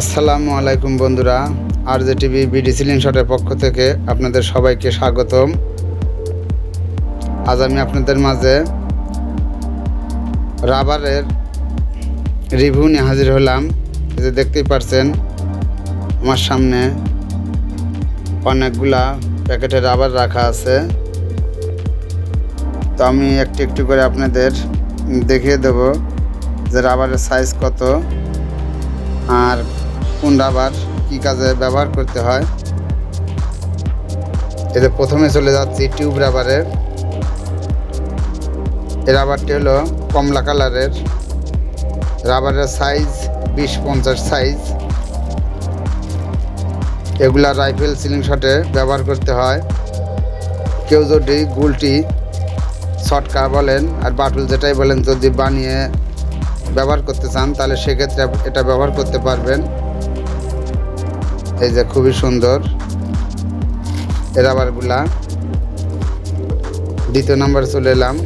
আসসালামু আলাইকুম বন্ধুরা আর জে টিভি বিডি সিলিং শটের পক্ষ থেকে আপনাদের সবাইকে স্বাগতম। আজ আমি আপনাদের মাঝে রাবারের রিভিউ নিয়ে হাজির হলাম। যে দেখতেই পারছেন, আমার সামনে অনেকগুলা প্যাকেটে রাবার রাখা আছে। তো আমি একটু একটু করে আপনাদের দেখিয়ে দেব যে রাবারের সাইজ কত আর কোন রাবার, কী কাজে ব্যবহার করতে হয়। এতে প্রথমে চলে যাচ্ছি টিউব রাবারের। এই রাবারটি হলো কমলা কালারের। রাবারের সাইজ বিশ পঞ্চাশ সাইজ। এগুলা রাইফেল সিলিং শটে ব্যবহার করতে হয়। কেউ যদি গুলটি, শটকা বলেন আর বাটুল যেটাই বলেন, যদি বানিয়ে ব্যবহার করতে চান, তাহলে সেক্ষেত্রে এটা ব্যবহার করতে পারবেন। এই যে খুবই সুন্দর। রাবারগুলা দ্বিতীয় নম্বরে চলে এলাম।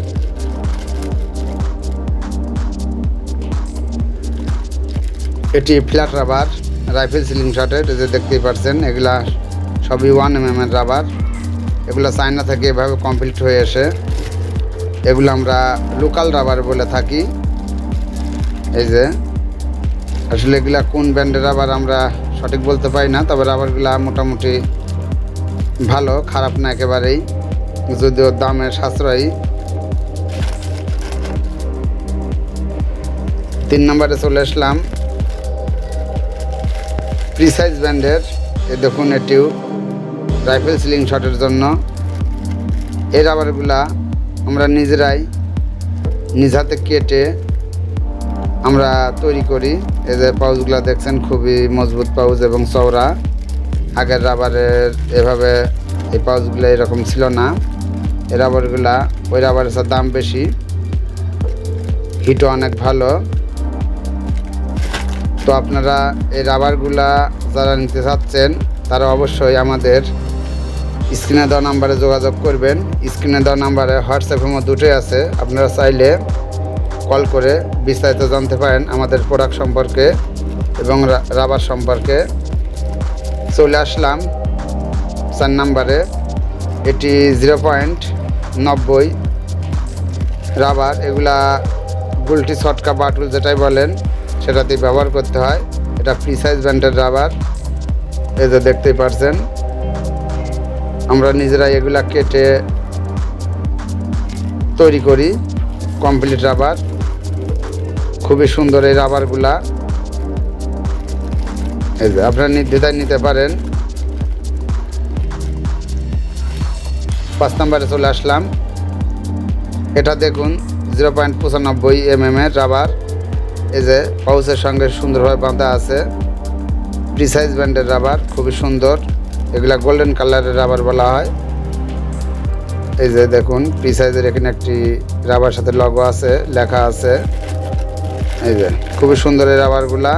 এটি ফ্ল্যাট রাবার, রাইফেল সিলিং শটের যে দেখতেই পাচ্ছেন এগুলা সবই ওয়ান এম এম এর রাবার। এগুলো চায়না থেকে এভাবে কমপ্লিট হয়ে এসে, এগুলো আমরা লোকাল রাবার বলে থাকি। এই যে, আসলে এগুলা কোন ব্র্যান্ডের রাবার আমরা সঠিক বলতে পারি না, তবে রাবারগুলা মোটামুটি ভালো, খারাপ না একেবারেই, যদিও দামের সাশ্রয়ী। তিন নম্বরে চলে আসলাম। প্রিসাইজ ব্র্যান্ডের, এ দেখুন এটিও রাইফেল সিলিং শটের জন্য। এই রাবারগুলা আমরা নিজেরাই নিজ হাতে কেটে আমরা তৈরি করি। এই যে পাউচগুলো দেখছেন, খুবই মজবুত পাউচ এবং চওড়া। আগের রাবারের এভাবে এই পাউচগুলো এরকম ছিল না। এই রাবারগুলা, ওই রাবারের দাম বেশি। হিটও অনেক ভালো। তো আপনারা এই রাবারগুলা যারা নিতে চাচ্ছেন, তারা অবশ্যই আমাদের স্ক্রিনে দেওয়া নাম্বারে যোগাযোগ করবেন। স্ক্রিনে দেওয়া নাম্বারে হোয়াটসঅ্যাপের মধ্যে দুটোই আছে। আপনারা চাইলে কল করে বিস্তারিত জানতে পারেন আমাদের প্রোডাক্ট সম্পর্কে এবং রাবার সম্পর্কে। চলে আসলাম চার নাম্বারে। এটি জিরো পয়েন্ট নব্বই রাবার। এগুলা গুলটি ছটকা বাটুল যেটাই বলেন সেটাতে ব্যবহার করতে হয়। এটা ফ্রি সাইজ ব্র্যান্ডের রাবার, এই যে দেখতেই পারছেন। আমরা নিজেরাই এগুলা কেটে তৈরি করি কমপ্লিট রাবার। খুবই সুন্দর এই রাবারগুলা। এই যে আপনারা নির্দ্বিধায় নিতে পারেন। পাঁচ নম্বরে চলে আসলাম। এটা দেখুন, জিরো পয়েন্ট পঁচানব্বই এম এম এর রাবার। এই যে পাউচের সঙ্গে সুন্দরভাবে বাঁধা আছে। প্রিসাইজ ব্র্যান্ডের রাবার, খুবই সুন্দর। এগুলা গোল্ডেন কালারের রাবার বলা হয়। এই যে দেখুন প্রিসাইজের এখানে একটি রাবার সাথে লগো আছে, লেখা আছে। এই যে, খুবই সুন্দর এই রাবারগুলা।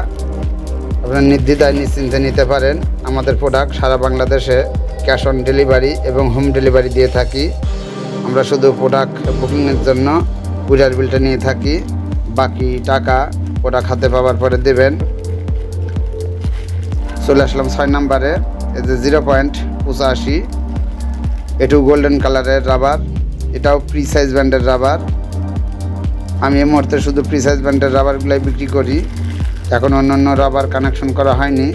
আপনার নির্দ্বিধায় নিশ্চিন্তে নিতে পারেন। আমাদের প্রোডাক্ট সারা বাংলাদেশে ক্যাশ অন ডেলিভারি এবং হোম ডেলিভারি দিয়ে থাকি। আমরা শুধু প্রোডাক্ট বুকিংয়ের জন্য কুরিয়ার বিলটা নিয়ে থাকি। বাকি টাকা প্রোডাক্ট হাতে পাওয়ার পরে দেবেন। চলে আসলাম ছয় নাম্বারে এই যে জিরো পয়েন্ট পঁচাশি। এটু গোল্ডেন কালারের রাবার। এটাও প্রি সাইজ ব্র্যান্ডের রাবার। আমি এই মুহূর্তে শুধু প্রি সাইজ ব্র্যান্ডের রাবারগুলাই বিক্রি করি। এখন অন্যান্য রাবার কানেকশন করা হয়নি।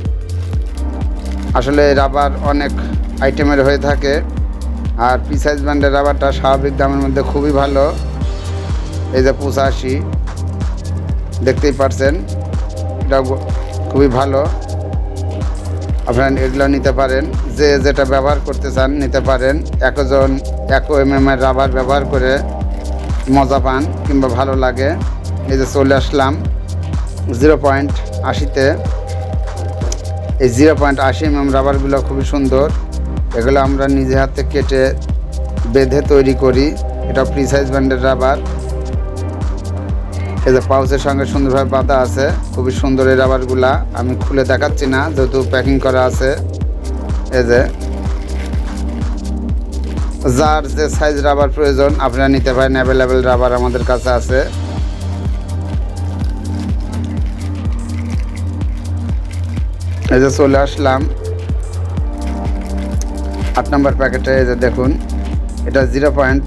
আসলে রাবার অনেক আইটেমের হয়ে থাকে। আর পি সাইজ ব্র্যান্ডের রাবারটা স্বাভাবিক দামের মধ্যে খুবই ভালো। এই যে পঁচাশি, দেখতেই পারছেন এটা খুবই ভালো। আপনারা এগুলো নিতে পারেন। যে যেটা ব্যবহার করতে চান, নিতে পারেন। একজন এক এম এম এর রাবার ব্যবহার করে মজা পান কিংবা ভালো লাগে। এই যে চলে আসলাম জিরো পয়েন্ট আশিতে। এই জিরো পয়েন্ট আশি এম এম রাবারগুলো খুবই সুন্দর। এগুলো আমরা নিজে হাতে কেটে বেঁধে তৈরি করি। এটা প্রি সাইজ ব্র্যান্ডের রাবার। এই যে পাউচের সঙ্গে সুন্দরভাবে বাঁধা আছে। খুবই সুন্দর এই রাবারগুলা। আমি খুলে দেখাচ্ছি না, যেহেতু প্যাকিং করা আছে। এই যে যার যে সাইজ রাবার প্রয়োজন, আপনারা নিতে পারেন অ্যাভেলেবেল রাবার আমাদের কাছে আছে। এই যে চলে আসলাম। আট নম্বর প্যাকেটে এই যে দেখুন, এটা জিরো পয়েন্ট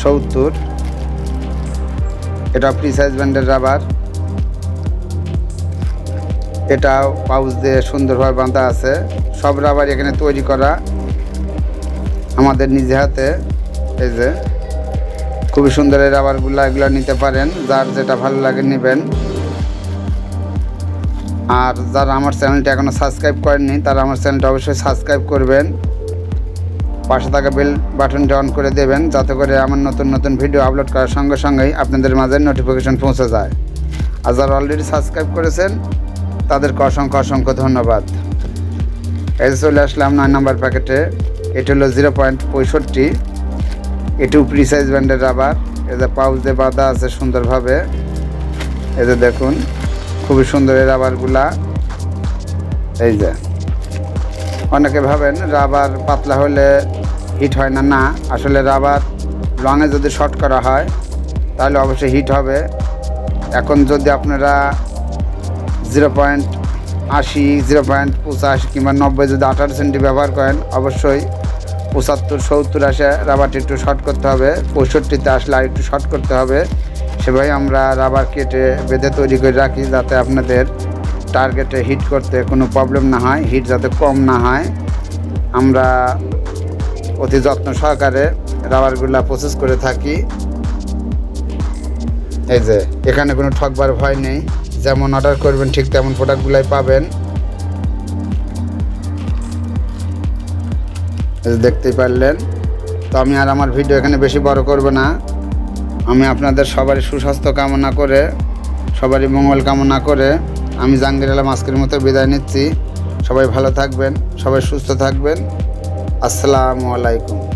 সত্তর। এটা ফ্রি সাইজ ব্যান্ডের রাবার এটাও পাউচ দিয়ে সুন্দরভাবে বাঁধা আছে। সব রাবার এখানে তৈরি করা। আমাদের নিজে হাতে, এই যে, খুবই সুন্দর এই রাবারগুলো, এগুলো নিতে পারেন। যার যেটা ভালো লাগে নেবেন। আর যারা আমার চ্যানেলটা এখনও সাবস্ক্রাইব করেননি, তারা আমার চ্যানেলটা অবশ্যই সাবস্ক্রাইব করবেন। পাশে থাকা বেল বাটনটা অন করে দেবেন, যাতে করে আমার নতুন নতুন ভিডিও আপলোড করার সঙ্গে সঙ্গেই আপনাদের মাঝে নোটিফিকেশন পৌঁছে যায়। আর যারা অলরেডি সাবস্ক্রাইব করেছেন, তাদেরকে অসংখ্য অসংখ্য ধন্যবাদ। এই চলে আসলাম নয় নম্বর প্যাকেটে। এটি হলো জিরো পয়েন্ট পঁয়ষট্টি। এটিও প্রিসাইজ ব্যান্ডের রাবার এদের পাউচ দিয়ে বাঁধা আছে সুন্দরভাবে। এদের দেখুন, খুবই সুন্দর এই রাবারগুলা এই যে। অনেকে ভাবেন রাবার পাতলা হলে হিট হয় না না। আসলে রাবার লংয়ে যদি শর্ট করা হয়, তাহলে অবশ্যই হিট হবে। এখন যদি আপনারা জিরো পয়েন্ট আশি জিরো পয়েন্ট পঁচাশি কিংবা নব্বই যদি আঠারো সেন্টি ব্যবহার করেন, অবশ্যই পঁচাত্তর, সত্তর আসে, রাবারটি একটু শর্ট করতে হবে। পঁয়ষট্টিতে আসলে আর একটু শর্ট করতে হবে। সেভাবে আমরা রাবার কেটে বেঁধে তৈরি করে রাখি যাতে আপনাদের টার্গেটে হিট করতে কোনো প্রবলেম না হয় হিট যাতে কম না হয়। আমরা অতি যত্ন সহকারে রাবারগুলা প্রসেস করে থাকি। এই যে, এখানে কোনো ঠকবার ভয় নেই। যেমন অর্ডার করবেন, ঠিক তেমন প্রোডাক্টগুলাই পাবেন। দেখতেই পারলেন। তো আমি আর আমার ভিডিও এখানে বেশি বড় করব না। আমি আপনাদের সবারই সুস্বাস্থ্য কামনা করে, সবারই মঙ্গল কামনা করে আমি জাহাঙ্গীর আলম আজকের মতো বিদায় নিচ্ছি। সবাই ভালো থাকবেন, সবাই সুস্থ থাকবেন। আসসালামু আলাইকুম।